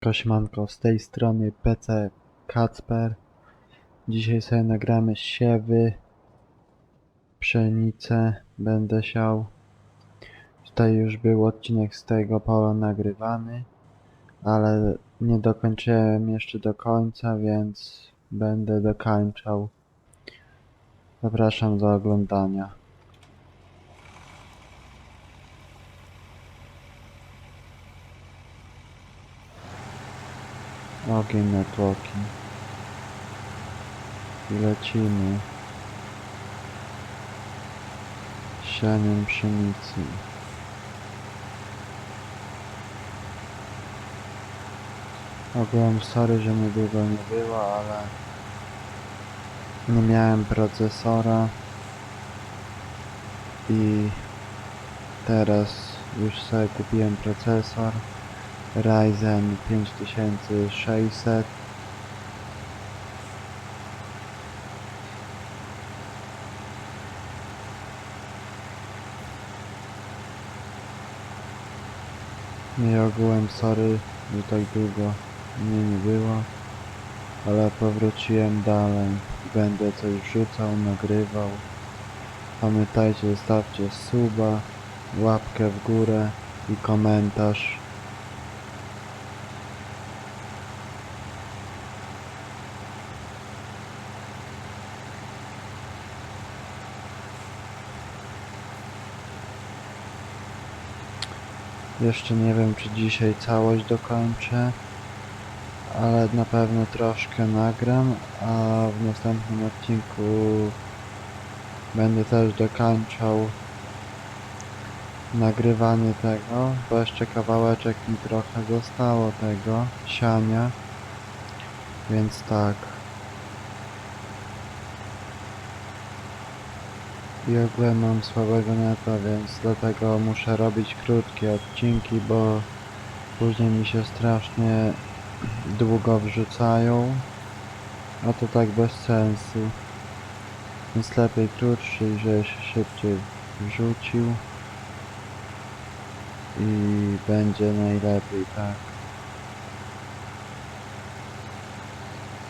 Kosimanko, z tej strony PC Kacper. Dzisiaj sobie nagramy siewy, pszenicę będę siał. Tutaj już był odcinek z tego pola nagrywany, ale nie dokończyłem jeszcze do końca, więc będę dokończał. Zapraszam do oglądania. Ogień na tłoki. I lecimy. Sianiem pszenicy. Ogółem sorry, że mnie długo nie było, ale nie miałem procesora i teraz już sobie kupiłem procesor Ryzen 5600 i ogółem sorry, że tak długo mnie nie było. Ale powróciłem dalej. Będę coś wrzucał, nagrywał. Pamiętajcie zostawcie suba łapkę w górę i komentarz. Jeszcze nie wiem, czy dzisiaj całość dokończę, ale na pewno troszkę nagram, a w następnym odcinku będę też dokończał nagrywanie tego, bo jeszcze kawałeczek mi trochę zostało tego siania, więc tak. I mam słabego neta, więc dlatego muszę robić krótkie odcinki, bo później mi się strasznie długo wrzucają, a to tak bez sensu. Więc lepiej krótszy, że się szybciej wrzucił i będzie najlepiej, tak.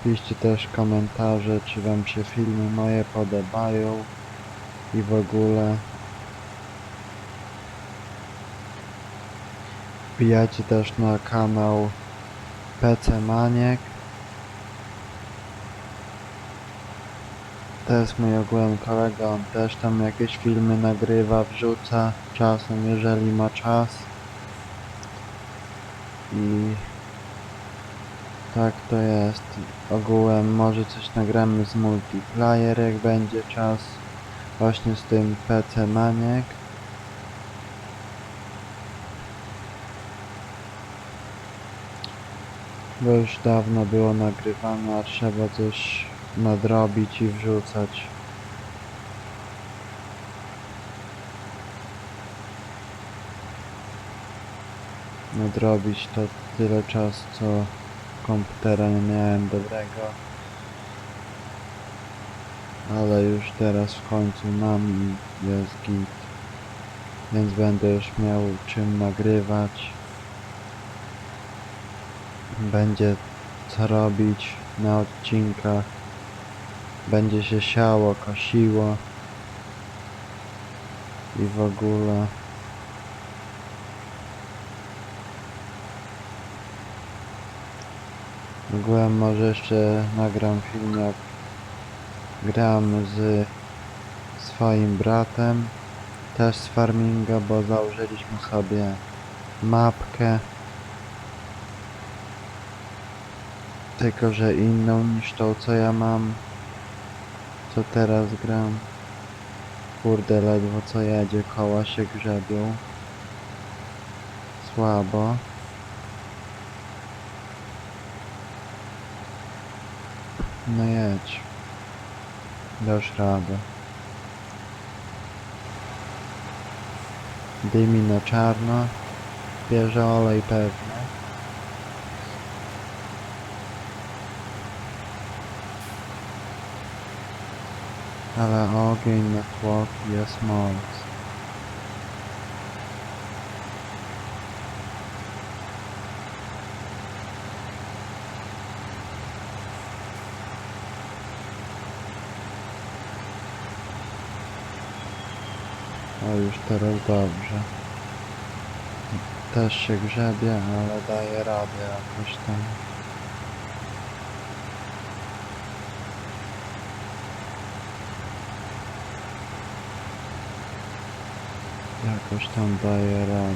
Piszcie też komentarze, czy wam się filmy moje podobają i w ogóle wbijacie też na kanał PC Maniek. To jest mój ogółem kolega, on też tam jakieś filmy nagrywa, wrzuca czasem, jeżeli ma czas. I tak to jest. Ogółem może coś nagramy z multiplayer jak będzie czas. Właśnie z tym PC Maniek. Bo już dawno było nagrywane, a trzeba coś nadrobić i wrzucać. Nadrobić to tyle czasu, co komputera nie miałem dobrego. Ale już teraz w końcu mam jest git. Więc będę już miał czym nagrywać będzie co robić na odcinkach. Będzie się siało, kosiło. I w ogóle. W ogóle może jeszcze nagram film jak gram z swoim bratem też z farminga, bo założyliśmy sobie mapkę tylko, że inną niż tą co ja mam co teraz gram kurde ledwo co jedzie, koła się grzebią słabo no jedź Dasz radę. Dymi na czarno. Bierze olej pewnie. Ale ogień na tłoki jest moc. O, już teraz dobrze. Też się grzebie, ale daje radę jakoś tam. Jakoś tam daje radę.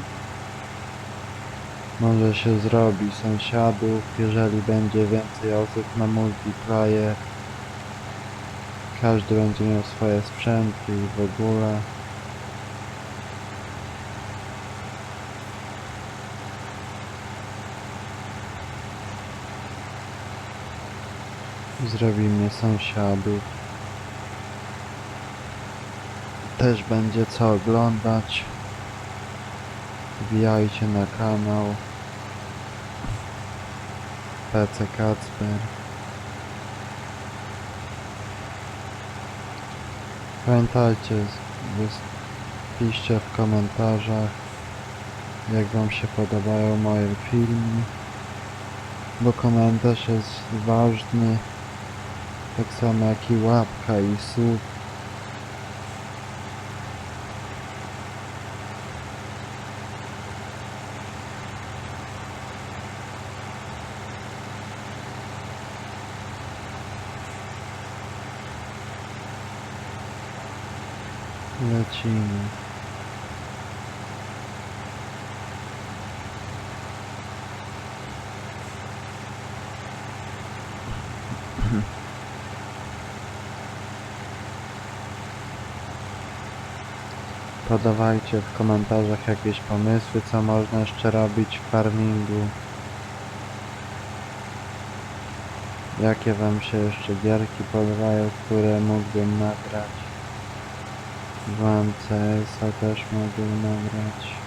Może się zrobi sąsiadów, jeżeli będzie więcej osób na multiplayer. Każdy będzie miał swoje sprzęty i w ogóle. Zrobimy sąsiadów. Też będzie co oglądać. Wbijajcie na kanał PC Kacper. Pamiętajcie, piszcie w komentarzach jak wam się podobają moje filmy, bo komentarz jest ważny, tak samo jak i łapka i sub. Lecimy. Podawajcie w komentarzach jakieś pomysły, co można jeszcze robić w farmingu. Jakie wam się jeszcze gierki podobają, które mógłbym nagrać. Wam CS-a też mógłbym nagrać.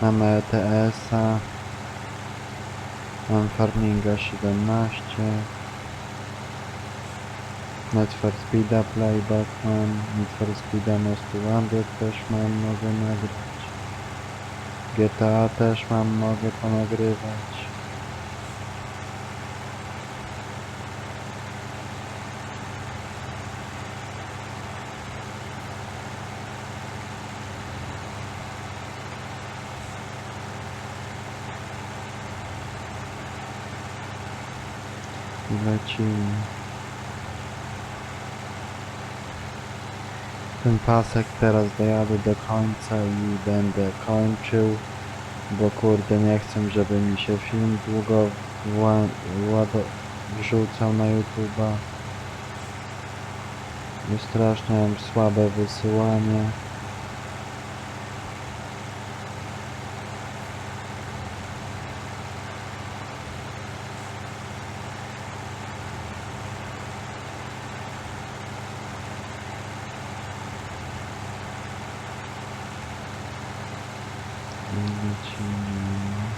Mamy ETS-a. Mam Farminga 17. Need for Speed'a Playback mam. Need for Speed'a Most Wanted też mam, mogę nagrać. GTA też mam, mogę ponagrywać. Lecimy. Ten pasek teraz dojadę do końca i będę kończył, bo kurde nie chcę, żeby mi się film długo wrzucał na YouTube'a. Bo strasznie mam słabe wysyłanie. Lecimy.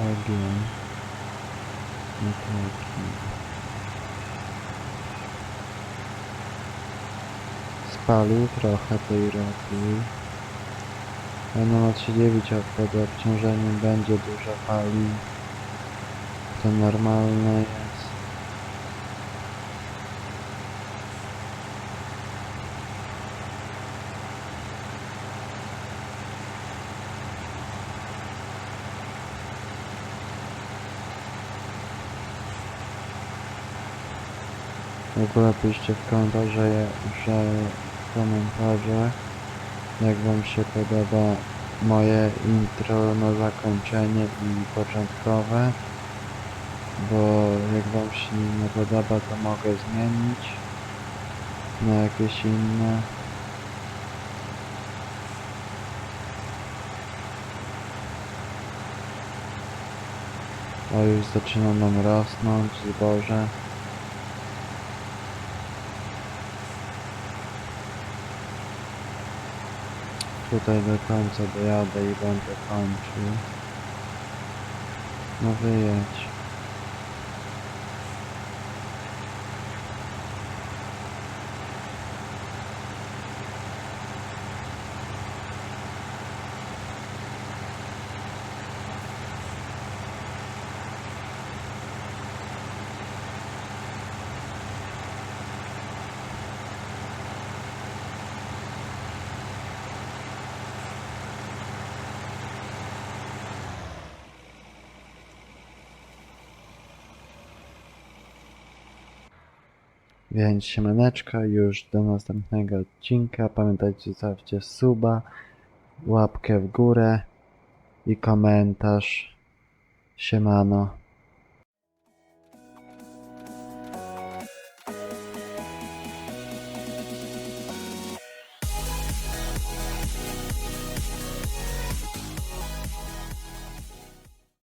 Ogień. Metaki. Spalił trochę tej ropy. Będą odsiedziewić jak pod obciążeniem będzie dużo palił. To normalne jest. W ogóle piszcie w komentarze, że w jak wam się podoba moje intro na zakończenie i początkowe bo jak wam się nie podoba to mogę zmienić na jakieś inne. O już zaczyna nam rosnąć zboże Tutaj do końca dojadę i będę kończył. No wyjedź. Więc siemaneczko, już do następnego odcinka. Pamiętajcie, zostawcie suba, łapkę w górę i komentarz. Siemano.